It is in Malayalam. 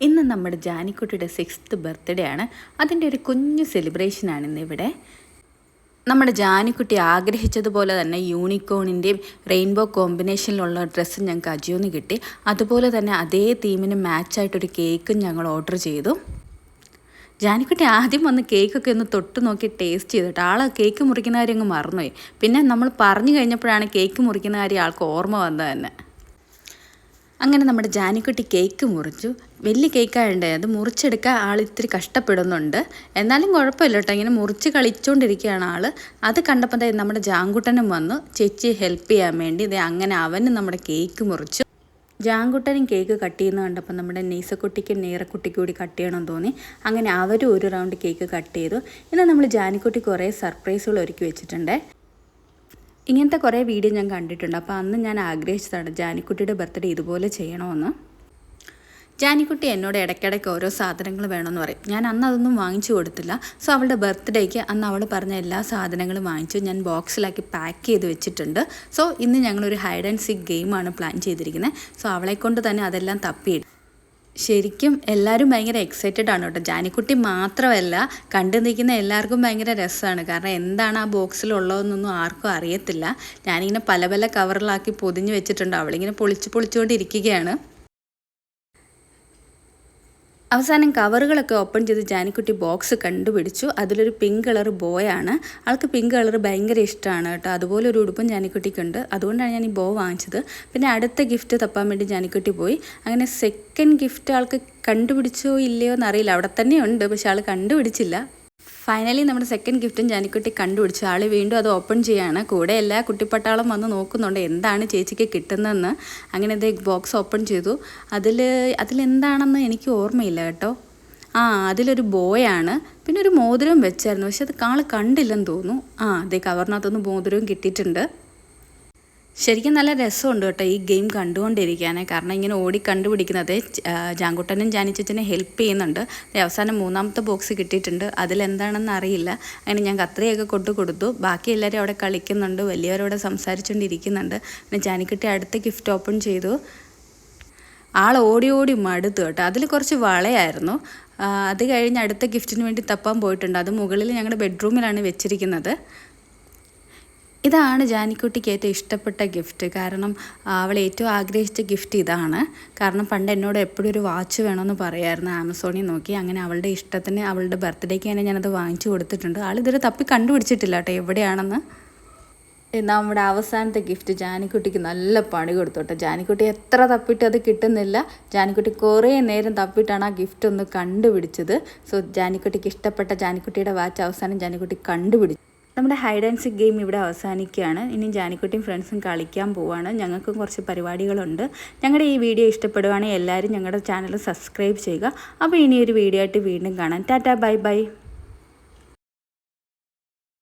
ഇന്ന് നമ്മുടെ ജാനിക്കുട്ടിയുടെ സിക്സ്ത് ബർത്ത്ഡേ ആണ്. അതിന്റെ ഒരു കുഞ്ഞു സെലിബ്രേഷനാണ് ഇന്ന് ഇവിടെ. നമ്മുടെ ജാനിക്കുട്ടി ആഗ്രഹിച്ചതുപോലെ തന്നെ യൂണിക്കോണിന്റെയും റെയിൻബോ കോമ്പിനേഷനിലുള്ള ഡ്രസ്സ് ഞങ്ങൾക്ക് അജിയോന്ന് കിട്ടി. അതുപോലെ തന്നെ അതേ തീമിന് മാച്ചായിട്ടൊരു കേക്കും ഞങ്ങൾ ഓർഡർ ചെയ്തു. ജാനിക്കുട്ടി ആദ്യം വന്ന് കേക്കൊക്കെ ഒന്ന് തൊട്ട് നോക്കി ടേസ്റ്റ് ചെയ്തിട്ട് ആൾ കേക്ക് മുറിക്കുന്ന കാര്യം അങ്ങ് മറന്നുപോയി. പിന്നെ നമ്മൾ പറഞ്ഞു കഴിഞ്ഞപ്പോഴാണ് കേക്ക് മുറിക്കുന്ന കാര്യം ആൾക്ക് ഓർമ്മ വന്നത് തന്നെ. അങ്ങനെ നമ്മുടെ ജാനിക്കുട്ടി കേക്ക് മുറിച്ചു. വലിയ കേക്കായണ്ടേ അത് മുറിച്ചെടുക്കാൻ ആൾ ഇത്തിരി കഷ്ടപ്പെടുന്നുണ്ട്. എന്നാലും കുഴപ്പമില്ല കേട്ടോ ഇങ്ങനെ മുറിച്ച് കളിച്ചുകൊണ്ടിരിക്കുകയാണ് ആൾ അത് കണ്ടപ്പോൾ നമ്മുടെ ജാങ്കുട്ടനും വന്നു. ചേച്ചി ഹെൽപ്പ് ചെയ്യാൻ വേണ്ടി ഇതേ അങ്ങനെ അവനും നമ്മുടെ കേക്ക് മുറിച്ചു. ജാങ്കുട്ടനും കേക്ക് കട്ട് ചെയ്യുന്ന കണ്ടപ്പോൾ നമ്മുടെ നെയ്സക്കുട്ടിക്കും നേരക്കുട്ടിക്കും കൂടി കട്ട് ചെയ്യണമെന്ന് തോന്നി. അങ്ങനെ അവരും ഒരു റൗണ്ട് കേക്ക് കട്ട് ചെയ്തു. ഇന്ന് നമ്മൾ ജാനിക്കുട്ടി കുറേ സർപ്രൈസുകൾ ഒരുക്കി വെച്ചിട്ടുണ്ട്. ഇങ്ങനത്തെ കുറേ വീഡിയോ ഞാൻ കണ്ടിട്ടുണ്ട്. അപ്പോൾ അന്ന് ഞാൻ ആഗ്രഹിച്ചതാണ് ജാനിക്കുട്ടിയുടെ ബർത്ത്ഡേ ഇതുപോലെ ചെയ്യണമെന്ന് ജാനിക്കുട്ടി എന്നോട് ഇടയ്ക്കിടയ്ക്ക് ഓരോ സാധനങ്ങൾ വേണമെന്ന് പറയും. ഞാൻ അന്ന് അതൊന്നും വാങ്ങിച്ചു കൊടുത്തില്ല. സോ അവളുടെ ബർത്ത്ഡേക്ക് അന്ന് അവൾ പറഞ്ഞ എല്ലാ സാധനങ്ങളും വാങ്ങിച്ചു. ഞാൻ ബോക്സിലാക്കി പാക്ക് ചെയ്ത് വെച്ചിട്ടുണ്ട്. സോ ഇന്ന് ഞങ്ങളൊരു ഹൈഡ് ആൻഡ് സിക്ക് ഗെയിമാണ് പ്ലാൻ ചെയ്തിരിക്കുന്നത് സോ അവളെ കൊണ്ട് തന്നെ അതെല്ലാം തപ്പി ശരിക്കും എല്ലാവരും ഭയങ്കര എക്സൈറ്റഡ് ആണ് കേട്ടോ. ജാനിക്കുട്ടി മാത്രമല്ല കണ്ടു നിൽക്കുന്ന എല്ലാവർക്കും ഭയങ്കര രസമാണ്. കാരണം എന്താണ് ആ ബോക്സിലുള്ളതെന്നൊന്നും ആർക്കും അറിയത്തില്ല. ഞാനിങ്ങനെ പല പല കവറിലാക്കി പൊതിഞ്ഞ് വെച്ചിട്ടുണ്ട്. അവളിങ്ങനെ പൊളിച്ച് പൊളിച്ചുകൊണ്ടിരിക്കുകയാണ്. അവസാനം കവറുകളൊക്കെ ഓപ്പൺ ചെയ്ത് ജാനിക്കുട്ടി ബോക്സ് കണ്ടുപിടിച്ചു. അതിലൊരു പിങ്ക് കളർ ബോയാണ്. ആൾക്ക് പിങ്ക് കളർ ഭയങ്കര ഇഷ്ടമാണ് കേട്ടോ. അതുപോലെ ഒരു ഉടുപ്പും ജാനിക്കുട്ടിക്കുണ്ട്. അതുകൊണ്ടാണ് ഞാൻ ഈ ബോ വാങ്ങിച്ചത്. പിന്നെ അടുത്ത ഗിഫ്റ്റ് തപ്പാൻ വേണ്ടി ജാനിക്കുട്ടി പോയി. അങ്ങനെ സെക്കൻഡ് ഗിഫ്റ്റ് ആൾക്ക് കണ്ടുപിടിച്ചോ ഇല്ലയോ എന്നറിയില്ല. അവിടെ തന്നെ ഉണ്ട് പക്ഷെ ആൾ കണ്ടുപിടിച്ചില്ല. ഫൈനലി നമ്മുടെ സെക്കൻഡ് ഗിഫ്റ്റും ജാനിക്കുട്ടി കണ്ടുപിടിച്ചു. ആൾ വീണ്ടും അത് ഓപ്പൺ ചെയ്യാണ്. കൂടെ എല്ലാ കുട്ടിപ്പട്ടാളം വന്ന് നോക്കുന്നുണ്ട്. എന്താണ് ചേച്ചിക്ക് കിട്ടുന്നതെന്ന്. അങ്ങനെ ഇത് ബോക്സ് ഓപ്പൺ ചെയ്തു. അതിൽ അതിലെന്താണെന്ന് എനിക്ക് ഓർമ്മയില്ല കേട്ടോ. ആ അതിലൊരു ബോയാണ് പിന്നെ ഒരു മോതിരവും വെച്ചായിരുന്നു. പക്ഷെ അത് കാൾ കണ്ടില്ലെന്ന് തോന്നുന്നു. ആ അതേ കവറിനകത്തൊന്ന് മോതിരവും കിട്ടിയിട്ടുണ്ട്. ശരിക്കും നല്ല രസമുണ്ട് കേട്ടോ ഈ ഗെയിം കണ്ടുകൊണ്ടിരിക്കാനെ. കാരണം ഇങ്ങനെ ഓടി കണ്ടുപിടിക്കുന്നത് ജാങ്കുട്ടനും ജാനിച്ചച്ചനെ ഹെൽപ്പ് ചെയ്യുന്നുണ്ട്. അവസാനം മൂന്നാമത്തെ ബോക്സ് കിട്ടിയിട്ടുണ്ട്. അതിലെന്താണെന്ന് അറിയില്ല. അങ്ങനെ ഞാൻ കത്രിയൊക്കെ കൊണ്ടു കൊടുത്തു. ബാക്കി എല്ലാവരും അവിടെ കളിക്കുന്നുണ്ട് വലിയവരോടെ സംസാരിച്ചുകൊണ്ടിരിക്കുന്നുണ്ട് പിന്നെ ജാനിക്കുട്ടി അടുത്ത ഗിഫ്റ്റ് ഓപ്പൺ ചെയ്തു. ആൾ ഓടി ഓടി മടുത്തു കേട്ടോ. അതിൽ കുറച്ച് വളയായിരുന്നു. അത് കഴിഞ്ഞ് അടുത്ത ഗിഫ്റ്റിന് വേണ്ടി തപ്പാൻ പോയിട്ടുണ്ട്. അത് മുകളിൽ ഞങ്ങളുടെ ബെഡ്റൂമിലാണ് വെച്ചിരിക്കുന്നത്. ഇതാണ് ജാനിക്കുട്ടിക്ക് ഏറ്റവും ഇഷ്ടപ്പെട്ട ഗിഫ്റ്റ് കാരണം അവൾ ഏറ്റവും ആഗ്രഹിച്ച ഗിഫ്റ്റ് ഇതാണ്. കാരണം പണ്ട് എന്നോട് എപ്പോഴും ഒരു വാച്ച് വേണമെന്ന് പറയായിരുന്നു ആമസോണിൽ നോക്കി. അങ്ങനെ അവളുടെ ഇഷ്ടത്തിന് അവളുടെ ബർത്ത്ഡേക്ക് തന്നെ ഞാനത് വാങ്ങിച്ചു കൊടുത്തിട്ടുണ്ട്. ആളിതുവരെ തപ്പി കണ്ടുപിടിച്ചിട്ടില്ല കേട്ടോ എവിടെയാണെന്ന്. നമ്മുടെ അവസാനത്തെ ഗിഫ്റ്റ് ജാനിക്കുട്ടിക്ക് നല്ല പണി കൊടുത്തോട്ടെ ജാനിക്കുട്ടി എത്ര തപ്പിട്ട് അത് കിട്ടുന്നില്ല. ജാനിക്കുട്ടി കുറേ നേരം തപ്പിട്ടാണ് ആ ഗിഫ്റ്റ് ഒന്ന് കണ്ടുപിടിച്ചത്. സോ ജാനിക്കുട്ടിക്ക് ഇഷ്ടപ്പെട്ട ജാനിക്കുട്ടിയുടെ വാച്ച് അവസാനം ജാനിക്കുട്ടി കണ്ടുപിടിച്ചു. നമ്മുടെ ഹൈഡ് ആൻഡ് സിക്ക് ഗെയിം ഇവിടെ അവസാനിക്കുകയാണ്. ഇനി ജാനിക്കുട്ടിയും ഫ്രണ്ട്സും കളിക്കാൻ പോവുകയാണ് ഞങ്ങൾക്കും കുറച്ച് പരിപാടികളുണ്ട്. ഞങ്ങളുടെ ഈ വീഡിയോ ഇഷ്ടപ്പെടുവാണെങ്കിൽ എല്ലാവരും ഞങ്ങളുടെ ചാനൽ സബ്സ്ക്രൈബ് ചെയ്യുക. അപ്പോൾ ഇനി ഒരു വീഡിയോ ആയിട്ട് വീണ്ടും കാണാം. Tata bye bye.